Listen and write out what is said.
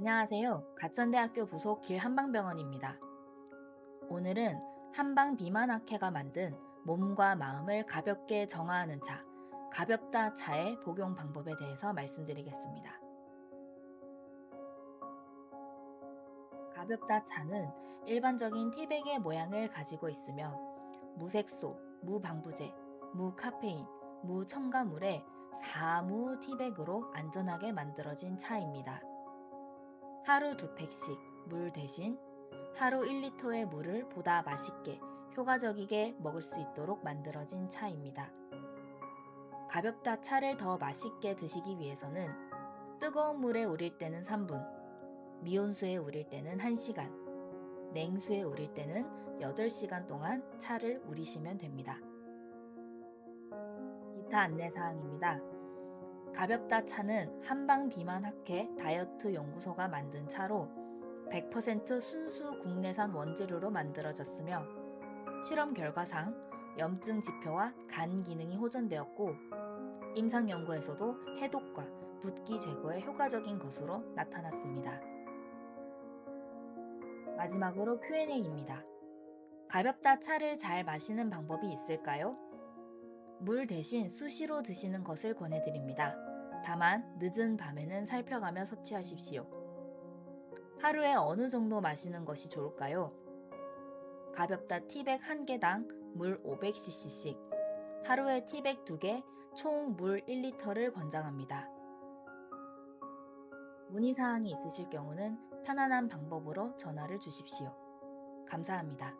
안녕하세요. 가천대학교 부속 길한방병원입니다. 오늘은 한방 비만학회가 만든 몸과 마음을 가볍게 정화하는 차, 가볍다 차의 복용 방법에 대해서 말씀드리겠습니다. 가볍다 차는 일반적인 티백의 모양을 가지고 있으며 무색소, 무방부제, 무카페인, 무첨가물의 4무 티백으로 안전하게 만들어진 차입니다. 하루 두 팩씩 물 대신 하루 1리터의 물을 보다 맛있게 효과적이게 먹을 수 있도록 만들어진 차입니다. 가볍다 차를 더 맛있게 드시기 위해서는 뜨거운 물에 우릴 때는 3분, 미온수에 우릴 때는 1시간, 냉수에 우릴 때는 8시간 동안 차를 우리시면 됩니다. 기타 안내사항입니다. 가볍다 차는 한방 비만 학회 다이어트 연구소가 만든 차로 100% 순수 국내산 원재료로 만들어졌으며 실험 결과상 염증 지표와 간 기능이 호전되었고 임상 연구에서도 해독과 붓기 제거에 효과적인 것으로 나타났습니다. 마지막으로 Q&A입니다. 가볍다 차를 잘 마시는 방법이 있을까요? 물 대신 수시로 드시는 것을 권해드립니다. 다만 늦은 밤에는 살펴가며 섭취하십시오. 하루에 어느 정도 마시는 것이 좋을까요? 가볍다 티백 1개당 물 500cc씩, 하루에 티백 2개, 총 물 1리터를 권장합니다. 문의사항이 있으실 경우는 편안한 방법으로 전화를 주십시오. 감사합니다.